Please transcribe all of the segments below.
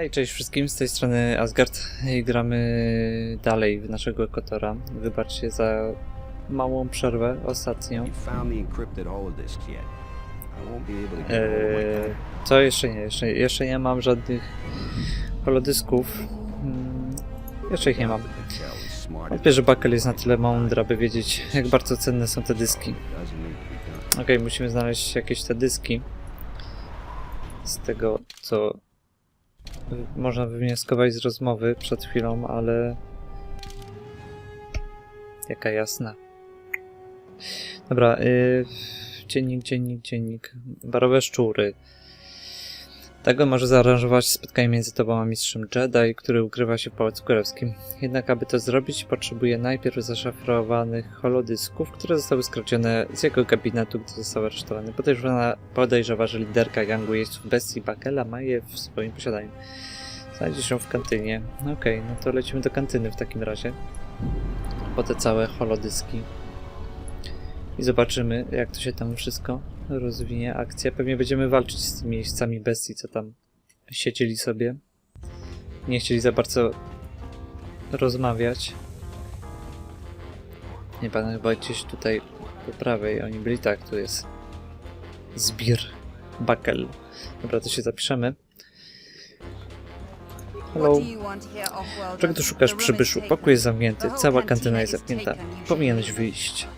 Hej, cześć wszystkim, z tej strony Asgard i gramy dalej w naszego Kotora. Wybaczcie za małą przerwę ostatnią. Eee, co jeszcze nie, jeszcze, jeszcze nie mam żadnych holodysków. Hmm, jeszcze ich nie mam. Wątpię, że Buckle jest na tyle mądry, aby wiedzieć, jak bardzo cenne są te dyski. Okej, musimy znaleźć jakieś te dyski. Z tego, co można wywnioskować z rozmowy przed chwilą, ale... Jaka jasna. Dobra, y... dziennik, dziennik, dziennik. Barowe szczury. Tego może zaaranżować spotkanie między tobą a mistrzem Jedi, który ukrywa się w Pałacu Królewskim. Jednak aby to zrobić, potrzebuje najpierw zaszyfrowanych holodysków, które zostały skradzione z jego gabinetu, gdy został aresztowany. Podejrzewa, podejrzewa że liderka gangu jeźdźców bestii Bakela ma je w swoim posiadaniu. Znajdzie się w kantynie. Okej, no to lecimy do kantyny w takim razie. Po te całe holodyski. I zobaczymy, jak to się tam wszystko rozwinie. Akcja. Pewnie będziemy walczyć z tymi jeźdźcami bestii, co tam siedzieli sobie. Nie chcieli za bardzo rozmawiać. Nie pan chyba gdzieś tutaj po prawej. Oni byli tak, tu jest zbir bakel. Dobra, to się zapiszemy. Hello. Czego tu szukasz, przybyszu? Pokój jest zamknięty, cała kantyna jest zamknięta. Powinieneś wyjść.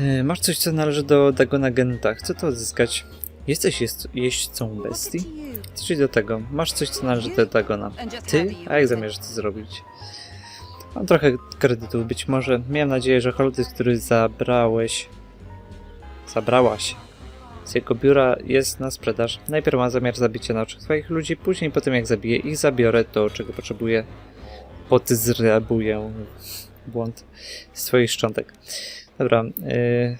E, Masz coś, co należy do Dagona Genta. Chcę to odzyskać. Jesteś jest, jeźdźcą bestii? Co ci do tego? Masz coś, co należy do Dagona. Ty? A jak zamierzasz to zrobić? Mam trochę kredytów, być może. Miałem nadzieję, że holodysk, który zabrałeś... Zabrałaś z jego biura jest na sprzedaż. Najpierw mam zamiar zabicia na oczach twoich ludzi, później po tym jak zabiję ich, zabiorę to, czego potrzebuję. Podzrabuję błąd z twoich szczątek. Dobra, yy...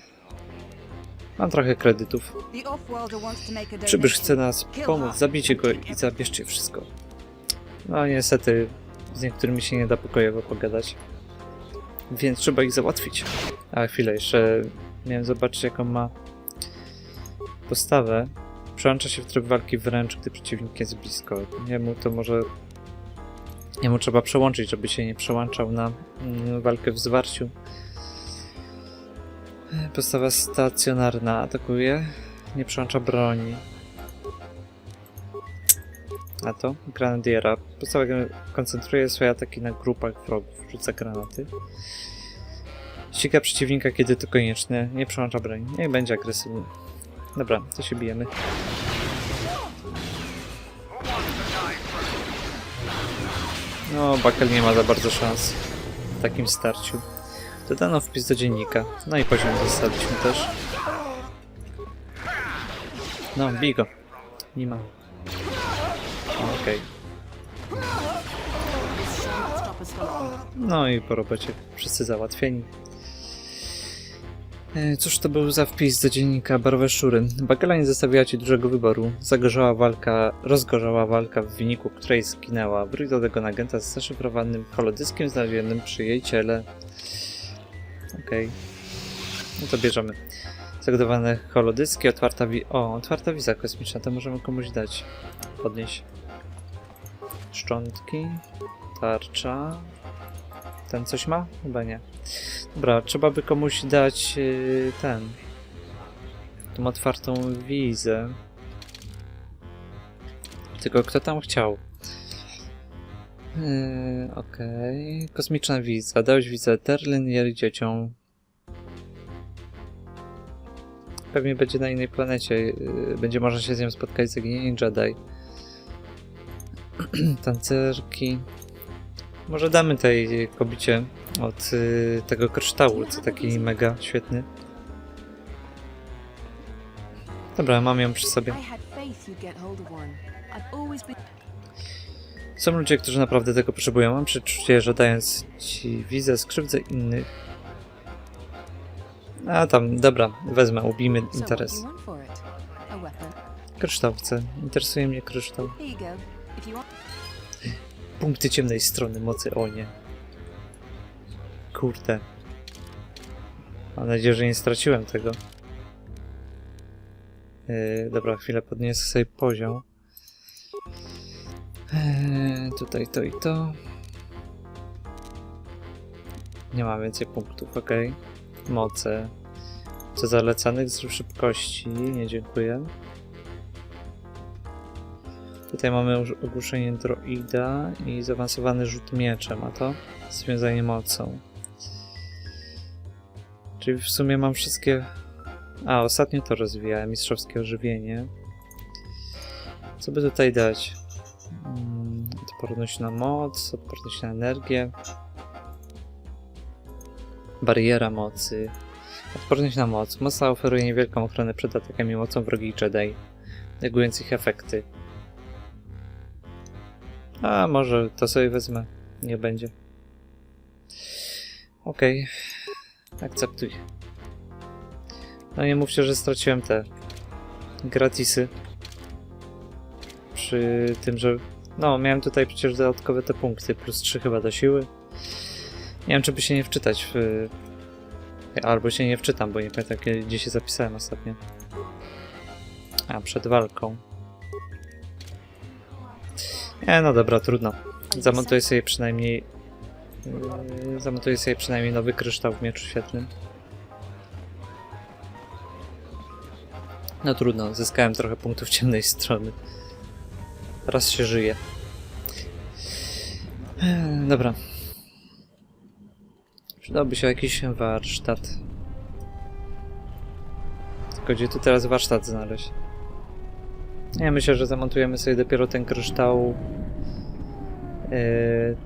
mam trochę kredytów. Przybysz chce nas pomóc, zabijcie go i zabierzcie wszystko. No niestety, z niektórymi się nie da pokojowo pogadać. Więc trzeba ich załatwić. A chwilę, jeszcze miałem zobaczyć jaką ma postawę. Przełącza się w tryb walki wręcz, gdy przeciwnik jest blisko. Jemu to może... Jemu trzeba przełączyć, żeby się nie przełączał na mm, walkę w zwarciu. Postawa stacjonarna atakuje. Nie przełącza broni. A to? Granadiera. Postawa koncentruje swoje ataki na grupach wrogów. Rzuca granaty. Ściga przeciwnika, kiedy to konieczne. Nie przełącza broni. Niech będzie agresywny. Dobra, to się bijemy. No, Bakel nie ma za bardzo szans w takim starciu. Dodano wpis do dziennika. No i poziom zostaliśmy też. No, bij go. Nie ma. Okej. No i po robocie wszyscy załatwieni. E, Cóż to był za wpis do dziennika Barowe Szczury? Bakela nie zostawiła ci dużego wyboru. Zagorzała walka, rozgorzała walka, w wyniku której zginęła. Wróć do tego agenta z zaszyfrowanym holodyskiem znalezionym przy jej ciele. No to bierzemy. Zagotowane holodyski, otwarta wi... O, otwarta wiza kosmiczna, to możemy komuś dać. Podnieść. Szczątki. Tarcza. Ten coś ma? Chyba nie. Dobra, trzeba by komuś dać yy, ten. Tą otwartą wizę. Tylko kto tam chciał? Yy, Okej. Kosmiczna wiza. Dałeś wizę Terlin i dzieciom. Pewnie będzie na innej planecie. Yy, będzie można się z nią spotkać z zaginieniem Jedi. Tancerki. Może damy tej kobicie od y, tego kryształu, co taki mega świetny. Dobra, mam ją przy sobie. Są ludzie, którzy naprawdę tego potrzebują. Mam przeczucie, że dając ci wizę, skrzywdzę innych. A tam, dobra, wezmę, ubijmy interes. Kryształ chcę. Interesuje mnie kryształ. Punkty ciemnej strony mocy, o nie. Kurde. Mam nadzieję, że nie straciłem tego. Yy, dobra, chwilę podniosę sobie poziom. Eee, tutaj to i to. Nie ma więcej punktów, ok. Moce. Co zalecanych z szybkości, nie dziękuję. Tutaj mamy już ogłuszenie droida i zaawansowany rzut mieczem, a to związanie mocą. Czyli w sumie mam wszystkie... A, ostatnio to rozwijałem, mistrzowskie ożywienie. Co by tutaj dać? Mm, Odporność na moc, odporność na energię. Bariera mocy. Odporność na moc. Ta oferuje niewielką ochronę przed atakami mocą wrogich Jedi, negując ich efekty. A może to sobie wezmę. Nie będzie. Okej. Akceptuj. No nie mówcie, że straciłem te gratisy. Przy tym, że... No, miałem tutaj przecież dodatkowe te punkty, plus 3 chyba do siły. Nie wiem, czy by się nie wczytać w... Albo się nie wczytam, bo nie pamiętam, gdzie się zapisałem ostatnio. A, przed walką. Nie, no dobra, trudno. Zamontuję sobie przynajmniej... Zamontuję sobie przynajmniej nowy kryształ w mieczu świetlnym. No trudno, zyskałem trochę punktów ciemnej strony. Teraz się żyje. Eee, Dobra. Przydałby się jakiś warsztat. Tylko gdzie tu teraz warsztat znaleźć? Ja myślę, że zamontujemy sobie dopiero ten kryształ. Yy,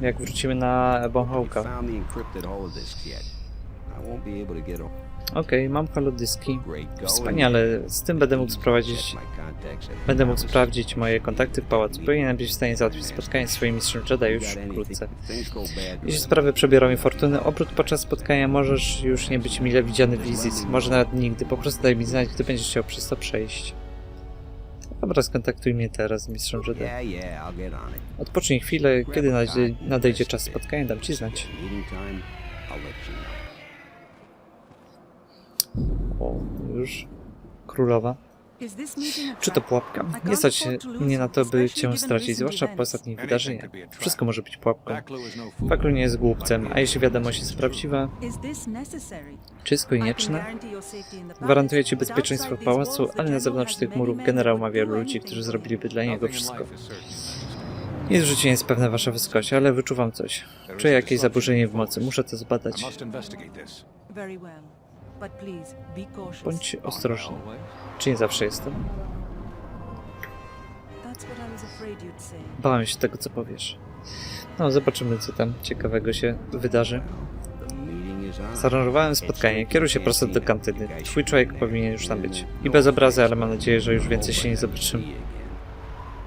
jak wrócimy na Bonhołka. Okej, mam holodyski. great go. Wspaniale, z tym będę mógł sprowadzić Będę mógł sprawdzić moje kontakty w pałacu. Powinienem być w stanie załatwić spotkanie z swoim mistrzem Jedi już wkrótce. Jeśli sprawy przebiorą mi fortunę, obrót podczas spotkania możesz już nie być mile widziany w wizycji. Może nawet nigdy. Po prostu daj mi znać, gdy będziesz chciał przez to przejść. Dobra, skontaktuj mnie teraz, mistrzem Jedi. Odpocznij chwilę, kiedy nadejdzie, nadejdzie czas spotkania, dam ci znać. Meeting time, I'll let you know. O, już. Królowa. Czy to pułapka? Nie stać mnie na to, by cię stracić, zwłaszcza po ostatnich wydarzeniach. Wszystko może być pułapką. Faklu nie jest głupcem, a jeśli wiadomość jest prawdziwa, czy jest konieczna? Gwarantuję ci bezpieczeństwo w pałacu, ale na zewnątrz tych murów generał ma wielu ludzi, którzy zrobiliby dla niego wszystko. Nic w życiu nie jest pewne, wasza wysokość, ale wyczuwam coś. Czuję jakieś zaburzenie w mocy, muszę to zbadać. Bądź ostrożny. Czy nie zawsze jestem? Bałem się tego, co powiesz. No, zobaczymy, co tam ciekawego się wydarzy. Zaaranżowałem spotkanie. Kieruj się prosto do kantyny. Twój człowiek powinien już tam być. I bez obrazy, ale mam nadzieję, że już więcej się nie zobaczymy.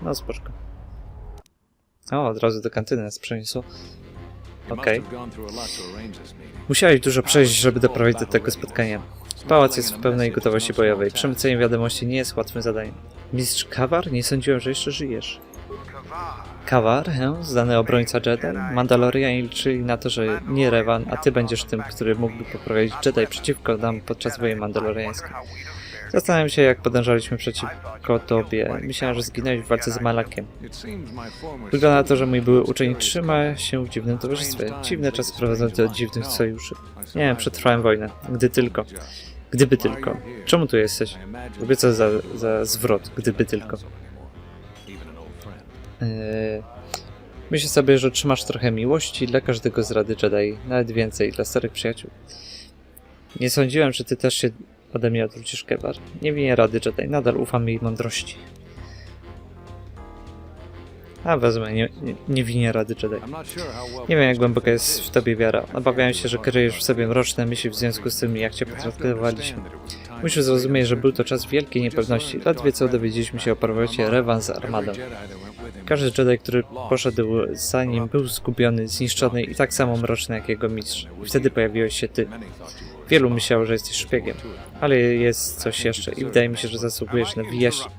No, spoczko. O, od razu do kantyny nas przeniosło. Okej. Musiałeś dużo przejść, żeby doprowadzić do tego spotkania. Pałac jest w pełnej gotowości bojowej. Przemycenie wiadomości nie jest łatwym zadaniem. Mistrz Kawar? Nie sądziłem, że jeszcze żyjesz. Kawar, he? Zdany obrońca Jedi? Mandalorianie liczyli na to, że nie Revan, a ty będziesz tym, który mógłby poprowadzić Jedi przeciwko nam podczas wojny mandaloriańskiej. Zastanawiam się, jak podążaliśmy przeciwko tobie. Myślałem, że zginąłeś w walce z Malakiem. Wygląda na to, że mój były uczeń trzyma się w dziwnym towarzystwie. Dziwne czasy prowadzą do dziwnych sojuszy. Nie wiem, przetrwałem wojnę. Gdy tylko. Gdyby tylko. Czemu tu jesteś? Lubię co za, za zwrot, gdyby tylko. Eee, myślę sobie, że trzymasz trochę miłości dla każdego z Rady Jedi, nawet więcej dla starych przyjaciół. Nie sądziłem, że ty też się ode mnie odwrócisz, Kewar. Nie winię Rady Jedi, nadal ufam jej mądrości. A wezmę, nie, nie, nie winię Rady Jedi. Nie wiem, jak głęboka jest w tobie wiara. Obawiałem się, że kryjesz w sobie mroczne myśli w związku z tym, jak cię potraktowaliśmy. Musisz zrozumieć, że był to czas wielkiej niepewności. Ledwie co dowiedzieliśmy się o powrocie Revan z armadą. Każdy Jedi, który poszedł za nim, był zgubiony, zniszczony i tak samo mroczny jak jego mistrz. I wtedy pojawiłeś się ty. Wielu myślało, że jesteś szpiegiem, ale jest coś jeszcze i wydaje mi się, że zasługujesz na wyjaśnienie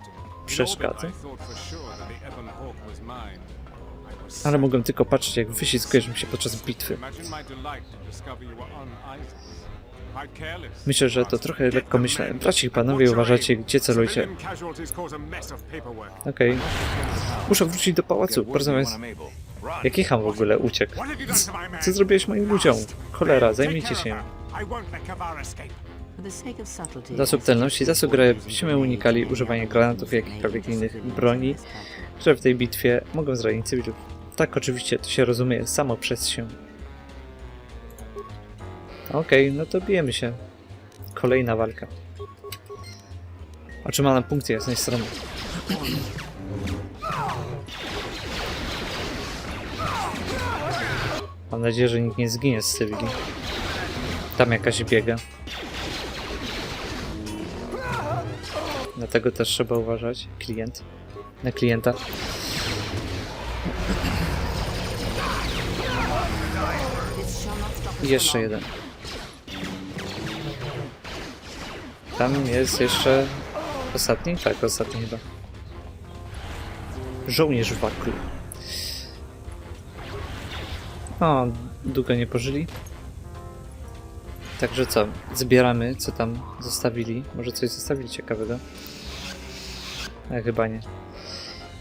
przeszkady. Ale mogłem tylko patrzeć, jak wyślizgujesz mi się podczas bitwy. Myślę, że to trochę lekko myślę. Braci panowie, uważacie, gdzie celujcie. Okej. Muszę wrócić do pałacu, porozmawiać. Jaki ham w ogóle uciekł? Co zrobiłeś moim ludziom? Cholera, zajmijcie się. Dla subtelności zasugeruję, byśmy unikali używania granatów i jakichkolwiek innych broni, które w tej bitwie mogą zranić cywilów. Tak, oczywiście, to się rozumie samo przez się. Okej, no to bijemy się. Kolejna walka. Otrzymana punkty jasnej strony. Mam nadzieję, że nikt nie zginie z cywili. Tam jakaś biega. Dlatego też trzeba uważać. Klient. Na klienta. I jeszcze jeden. Tam jest jeszcze ostatni? Tak, ostatni chyba. Żołnierz waklu. O, długo nie pożyli. Także co? Zbieramy, co tam zostawili. Może coś zostawili ciekawego? Ale chyba nie.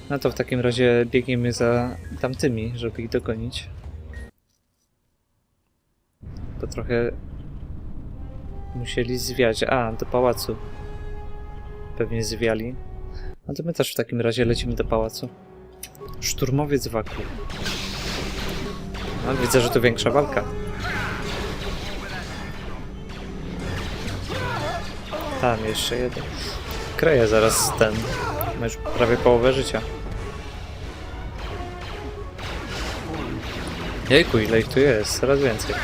No to w takim razie biegniemy za tamtymi, żeby ich dogonić. To trochę musieli zwiać. A, do pałacu. Pewnie zwiali. No to my też w takim razie lecimy do pałacu. Szturmowiec Waku. No, widzę, że to większa walka. Tam jeszcze jeden. Kreję zaraz ten. Ma już prawie połowę życia. Jejku, ile ich tu jest? Coraz więcej.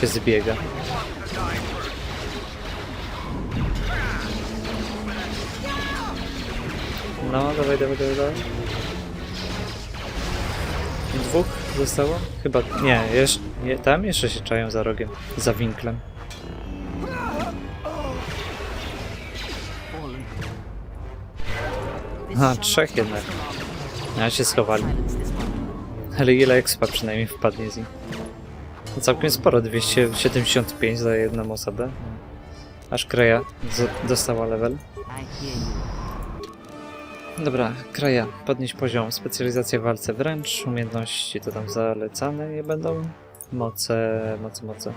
Się zbiega. No, dawaj, dawaj, dawaj, dawaj. Dwóch zostało? Chyba. Nie, jeszcze. Nie, tam jeszcze się czają za rogiem. Za winklem. A, trzech jednak. A się schowali. Ale ile expa przynajmniej wpadnie z nich. To całkiem sporo, 275 za jedną osobę. Aż Kreja dostała level. Dobra, Kreja, podnieś poziom, specjalizacja w walce wręcz, umiejętności to tam zalecane nie będą. Moce, moce, moce.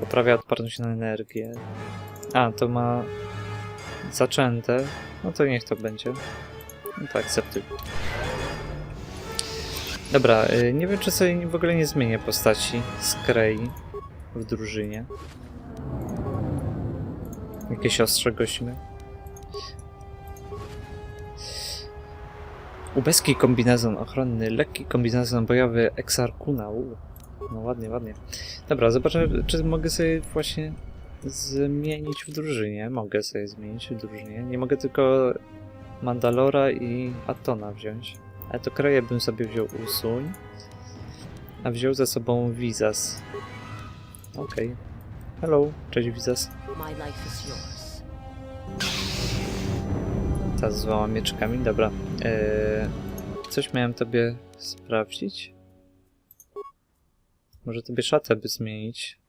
Poprawia odporność na energię. A, to ma zaczęte. No to niech to będzie. No to akceptuj. Dobra, y, nie wiem czy sobie w ogóle nie zmienię postaci z Krei w drużynie. Jakieś ostrze gośmy. Ubeski kombinezon ochronny, lekki kombinezon bojowy Exarkuna. U. No ładnie, ładnie. Dobra, zobaczę czy mogę sobie właśnie zmienić w drużynie. Mogę sobie zmienić w drużynie. Nie mogę tylko Mandalora i Atona wziąć. Ale to kraje bym sobie wziął usuń. A wziął ze sobą Vizas. Okej. Hello, cześć Vizas. Ta z dwoma mieczkami, dobra. Eee, coś miałem tobie sprawdzić? Może tobie szatę by zmienić?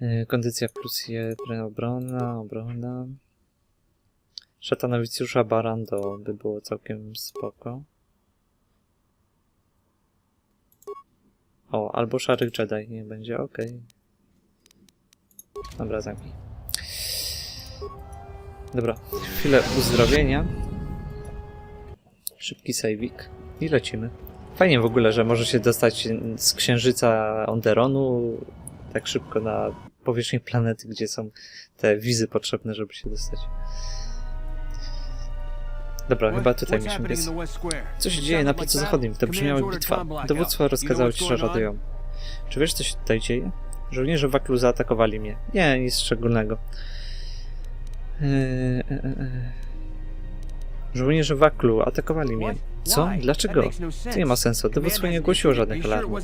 Eee, kondycja plus jeden, obrona, obrona. Szata nowicjusza Barando by było całkiem spoko. O, albo szarych Jedi nie będzie, okej. Dobra, zamknij. Dobra, chwilę uzdrowienia. Szybki sejwik i lecimy. Fajnie w ogóle, że może się dostać z księżyca Onderonu tak szybko na powierzchnię planety, gdzie są te wizy potrzebne, żeby się dostać. Dobra, chyba tutaj musimy biec. Co się dzieje na placu zachodnim? To brzmiała bitwa. Dowództwo rozkazało ci, że radują. Czy wiesz, co się tutaj dzieje? Żołnierze Waklu zaatakowali mnie. Nie, nic szczególnego. Eee, e, e, e. Żołnierze Waklu atakowali mnie. Co? Dlaczego? To nie ma sensu. Dowództwo nie ogłosiło żadnych alarmów.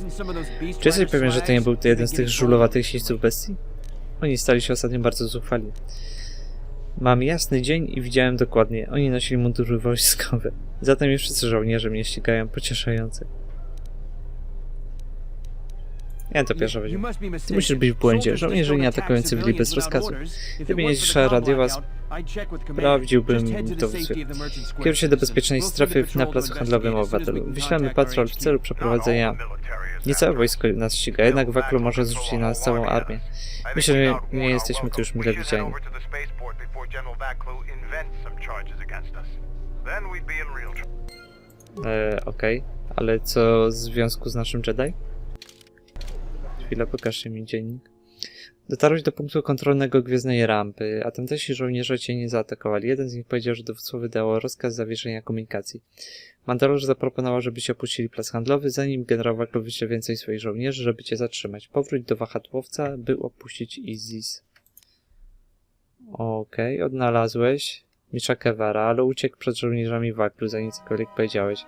Czy jesteś pewien, że to nie był jeden z tych żulowatych sińców bestii? Oni stali się ostatnio bardzo zuchwali. Mam jasny dzień i widziałem dokładnie. Oni nosili mundury wojskowe. Zatem już wszyscy żołnierze mnie ścigają pocieszające. Nie, to pierwsza będzie. Ty musisz być w błędzie. Żołnierze nie atakują cywili bez rozkazu. Gdyby nie cisza radiowa, sprawdziłbym to w Kieruj się do bezpiecznej strefy na placu handlowym obywatelu. Wyślemy patrol w celu przeprowadzenia. Nie całe wojsko nas ściga, jednak Waklu może zrzucić na nas całą armię. Myślę, że nie jesteśmy tu już mile widziani. E, Okej, ale co w związku z naszym Jedi? Chwilę, pokażcie mi dziennik. Dotarłeś do punktu kontrolnego gwiezdnej rampy, a tamtejsi żołnierze cię nie zaatakowali. Jeden z nich powiedział, że dowództwo wydało rozkaz zawieszenia komunikacji. Mandalor zaproponował, żebyście opuścili plac handlowy, zanim generał Waklu wyśle więcej swoich żołnierzy, żeby cię zatrzymać. Powróć do wahadłowca, by opuścić Izis. Okej, odnalazłeś Misza Kevara, ale uciekł przed żołnierzami Waklu, zanim cokolwiek powiedziałeś.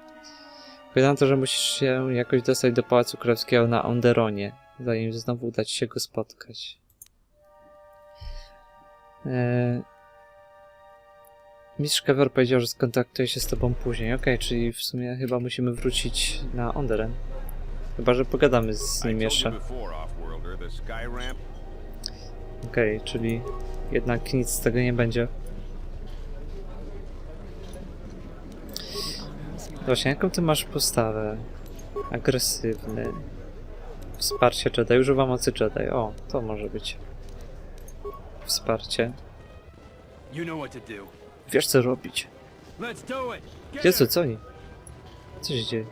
Powiedziano to, że musisz się jakoś dostać do Pałacu Królewskiego na Onderonie, zanim znowu uda ci się go spotkać. Eee... Mistrz Kever powiedział, że skontaktuje się z tobą później. Okej, czyli w sumie chyba musimy wrócić na Onderen. Chyba, że pogadamy z nim jeszcze. Okej, czyli jednak nic z tego nie będzie. Właśnie, jaką ty masz postawę? Agresywny. Wsparcie Jedi. Używa mocy Jedi. O, to może być. Wsparcie. Wiesz co robić. Jezu, co oni? Co się dzieje?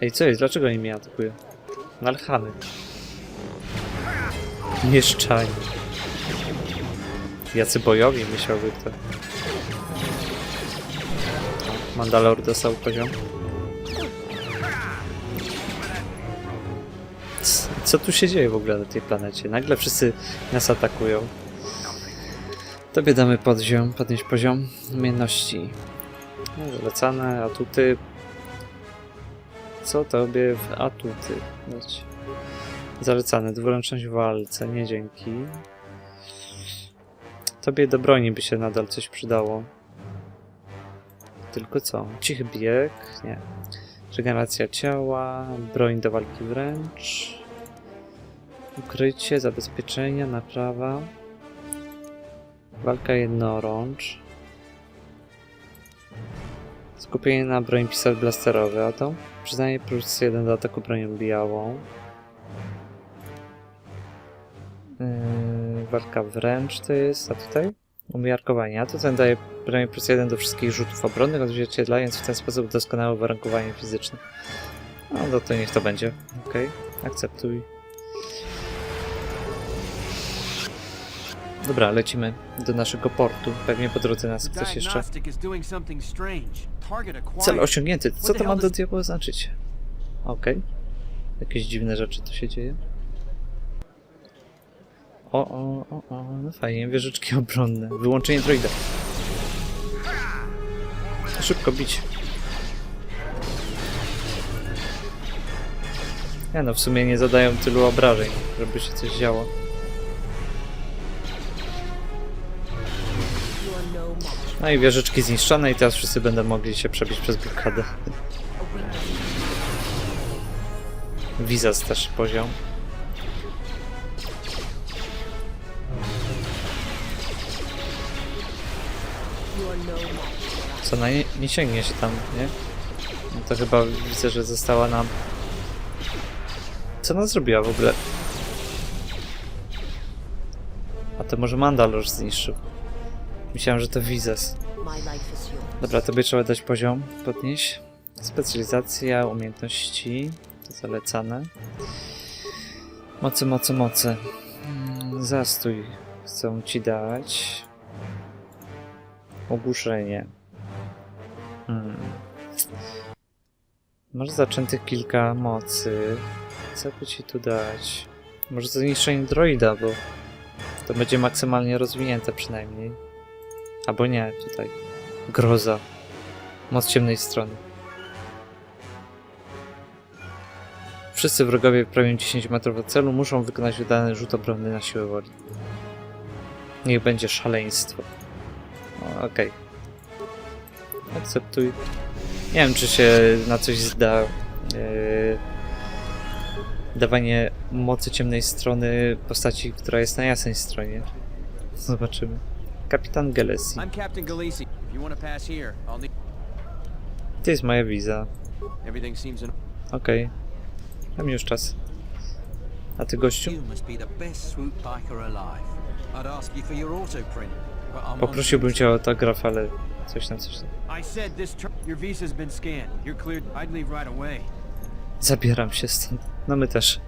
Ej, co jest? Dlaczego oni mnie atakują? Nalchamy. Mieszczani. Jacy bojowi, myślałby kto. Mandalor dostał poziom. Co tu się dzieje w ogóle na tej planecie? Nagle wszyscy nas atakują. Tobie damy poziom, podnieść poziom umiejętności. No, Zalecane atuty. Co tobie w atuty dać? Zalecane, dwuręczność w walce, nie dzięki. Tobie do broni by się nadal coś przydało. Tylko co? Cichy bieg? Nie. Regeneracja ciała, broń do walki wręcz. Ukrycie, zabezpieczenia, naprawa. Walka jednorącz. Skupienie na broń pistolet blasterowy, a to przyznaje plus 1 do ataku bronią białą. Yy, walka wręcz to jest, a tutaj? Umiarkowanie, a to ten daje bronię plus 1 do wszystkich rzutów obronnych, odzwierciedlając w ten sposób doskonałe uwarunkowanie fizyczne. No, no to niech to będzie. Okej, akceptuj. Dobra, lecimy do naszego portu. Pewnie po drodze nas ktoś jeszcze. Cel osiągnięty. Co to ma do diabła oznaczyć? Okej. Jakieś dziwne rzeczy tu się dzieje. O, o, o, o, no fajnie, wieżyczki obronne. Wyłączenie droida. Szybko bić. Ja no, w sumie nie zadają tylu obrażeń, żeby się coś działo. No i wieżyczki zniszczone i teraz wszyscy będą mogli się przebić przez blokadę. Wizas też poziom. Co, no nie, nie sięgnie się tam, nie? No to chyba widzę, że została nam... Co ona zrobiła w ogóle? A to może Mandalor zniszczył. Myślałem, że to yours. Dobra, tobie trzeba dać poziom, podnieść. Specjalizacja, umiejętności, to zalecane. Mocy, mocy, mocy. Mm, Zastój chcą ci dać. Ogłuszenie. Hmm. Może zaczętych kilka mocy. Co by ci tu dać? Może zniszczenie droida, bo to będzie maksymalnie rozwinięte przynajmniej. Albo nie, tutaj. Groza. Moc ciemnej strony. Wszyscy wrogowie prawie 10 metrów od celu muszą wykonać udany rzut obronny na siłę woli. Niech będzie szaleństwo. Okej. Akceptuj. Nie wiem, czy się na coś zda. Yy... dawanie mocy ciemnej strony postaci, która jest na jasnej stronie. Zobaczymy. Kapitan Gelesi. I'm Captain Galisi. If you want to pass here, I'll need. To jest moja wiza. Everything seems in. Okej. Mam już czas. A ty gościu? Poprosiłbym cię o autograf, ale coś tam, coś tam. Zabieram się stąd. No my też.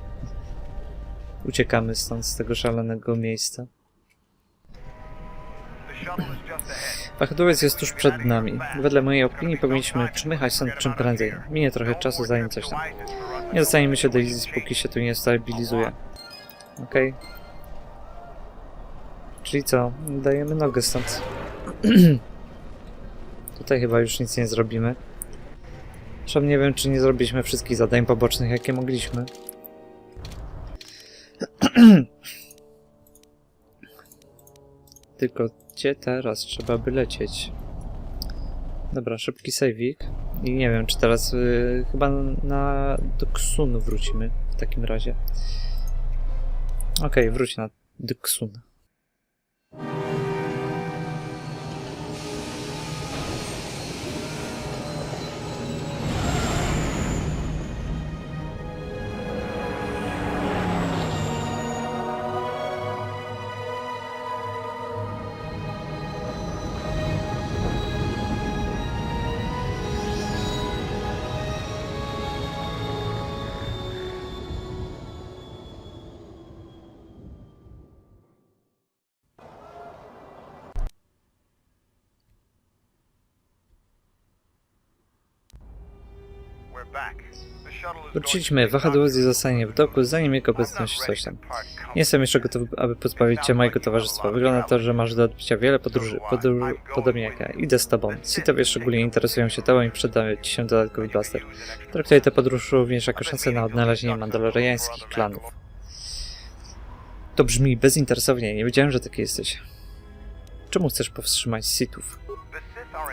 Uciekamy stąd, z tego szalonego miejsca. Wahadłowiec jest tuż przed nami. Wedle mojej opinii powinniśmy przemychać stąd czym prędzej. Minie trochę czasu, zanim coś tam. Nie dostaniemy się do Izis, póki się tu nie stabilizuje. Okej. Czyli co? Dajemy nogę stąd. Tutaj chyba już nic nie zrobimy. Zresztą nie wiem, czy nie zrobiliśmy wszystkich zadań pobocznych, jakie mogliśmy. Tylko gdzie teraz trzeba by lecieć? Dobra, szybki saveik. I nie wiem, czy teraz y, chyba na Duxun wrócimy w takim razie. Okej, wróć na Duxun. Wróciliśmy, wahadłowiec zostanie w doku, zanim jego obecność coś tam. Nie jestem jeszcze gotowy, aby pozbawić cię mojego towarzystwa. Wygląda to, że masz do odbycia wiele podróży, podróż, podobnie jak ja. Idę z tobą. Sithowie szczególnie interesują się tobą i przydają ci się dodatkowy blaster. Traktuję tę podróż również jako szansę na odnalezienie mandaloriańskich klanów. To brzmi bezinteresownie, nie wiedziałem, że taki jesteś. Czemu chcesz powstrzymać Sithów?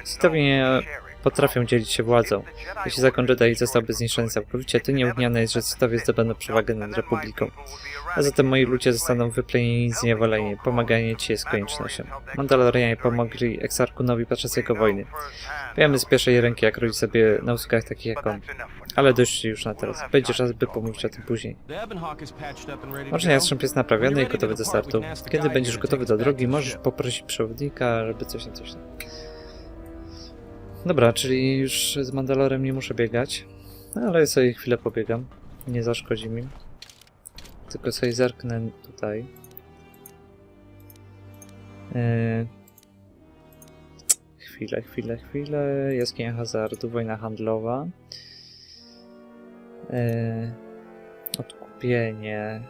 Sithowie nie potrafią dzielić się władzą. Jeśli zakon Jedi zostałby zniszczony całkowicie, to nieujawnione jest, że Sithowie zdobędą przewagę nad Republiką. A zatem moi ludzie zostaną wyplenieni i zniewoleni. Pomaganie ci jest koniecznością. Mandalorianie pomogli Exarkunowi podczas jego wojny. Wiemy z pierwszej ręki, jak rodzi sobie na usługach takich jak on. Ale dość już na teraz. Będzie czas, by pomówić o tym później. Może jastrząb jest naprawiony i gotowy do startu. Kiedy będziesz gotowy do drogi, możesz poprosić przewodnika, żeby coś tam, coś tam. Dobra, czyli już z Mandalorem nie muszę biegać. No, Ale sobie chwilę pobiegam. Nie zaszkodzi mi. Tylko sobie zerknę tutaj. Yy... Chwilę, chwilę, chwilę. Jaskinia hazardu, wojna handlowa. Yy... Odkupienie.